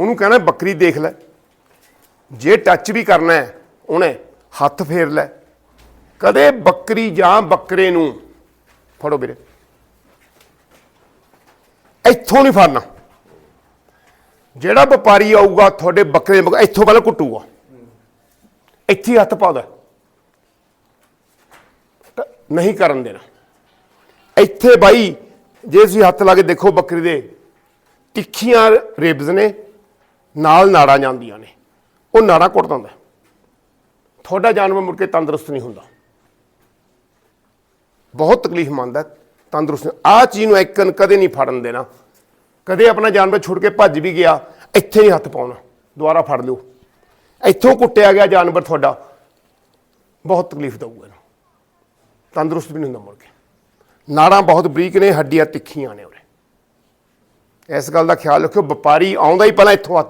ਉਹਨੂੰ ਕਹਿਣਾ ਬੱਕਰੀ ਦੇਖ ਲੈ। ਜੇ ਟੱਚ ਵੀ ਕਰਨਾ ਹੈ, ਉਹਨੇ ਹੱਥ ਫੇਰ ਲੈ। ਕਦੇ ਬੱਕਰੀ ਜਾਂ ਬੱਕਰੇ ਨੂੰ, ਫੜੋ ਵੀਰੇ। ਇੱਥੋਂ ਨਹੀਂ ਫੜਨਾ। ਜਿਹੜਾ ਵਪਾਰੀ ਆਊਗਾ, ਤੁਹਾਡੇ ਬੱਕਰੇ ਇੱਥੋਂ ਪਹਿਲਾਂ ਕੁੱਟੂਗਾ। ਇੱਥੇ ਹੱਥ ਪਾਉਦਾ ਨਹੀਂ ਕਰਨ ਦੇਣਾ। ਇੱਥੇ ਬਾਈ, ਜੇ ਤੁਸੀਂ ਹੱਥ ਲਾ ਕੇ ਦੇਖੋ ਬੱਕਰੀ ਦੇ, ਤਿੱਖੀਆਂ ਰੇਬਜ਼ ਨੇ। ਨਾਲ ਨਾੜਾਂ ਜਾਂਦੀਆਂ ਨੇ। ਉਹ ਨਾੜਾਂ ਕੁੱਟ ਦਿੰਦਾ। ਤੁਹਾਡਾ ਜਾਨਵਰ ਮੁੜ ਕੇ ਤੰਦਰੁਸਤ ਨਹੀਂ ਹੁੰਦਾ। ਬਹੁਤ ਤਕਲੀਫ ਮੰਨਦਾ ਤੰਦਰੁਸਤ। ਆ ਚੀਜ਼ ਨੂੰ ਐਕਨ ਕਦੇ ਨਹੀਂ ਫੜਨ ਦੇਣਾ। ਕਦੇ ਆਪਣਾ ਜਾਨਵਰ ਛੁੱਟ ਕੇ ਭੱਜ ਵੀ ਗਿਆ, ਇੱਥੇ ਨਹੀਂ ਹੱਥ ਪਾਉਣਾ। ਦੁਬਾਰਾ ਫੜ ਲਿਓ। ਇੱਥੋਂ ਕੁੱਟਿਆ ਗਿਆ ਜਾਨਵਰ ਤੁਹਾਡਾ। ਬਹੁਤ ਤਕਲੀਫ ਦਊਗਾ ਇਹਨੂੰ। ਤੰਦਰੁਸਤ ਵੀ ਨਹੀਂ ਹੁੰਦਾ ਮੁੜ ਕੇ। ਨਾੜਾਂ ਬਹੁਤ ਬਰੀਕ ਨੇ, ਹੱਡੀਆਂ ਤਿੱਖੀਆਂ ਨੇ ਉਰੇ। ਇਸ ਗੱਲ ਦਾ ਖਿਆਲ ਰੱਖਿਓ, ਵਪਾਰੀ ਆਉਂਦਾ ਹੀ ਪਹਿਲਾਂ ਇੱਥੋਂ ਹੱਥ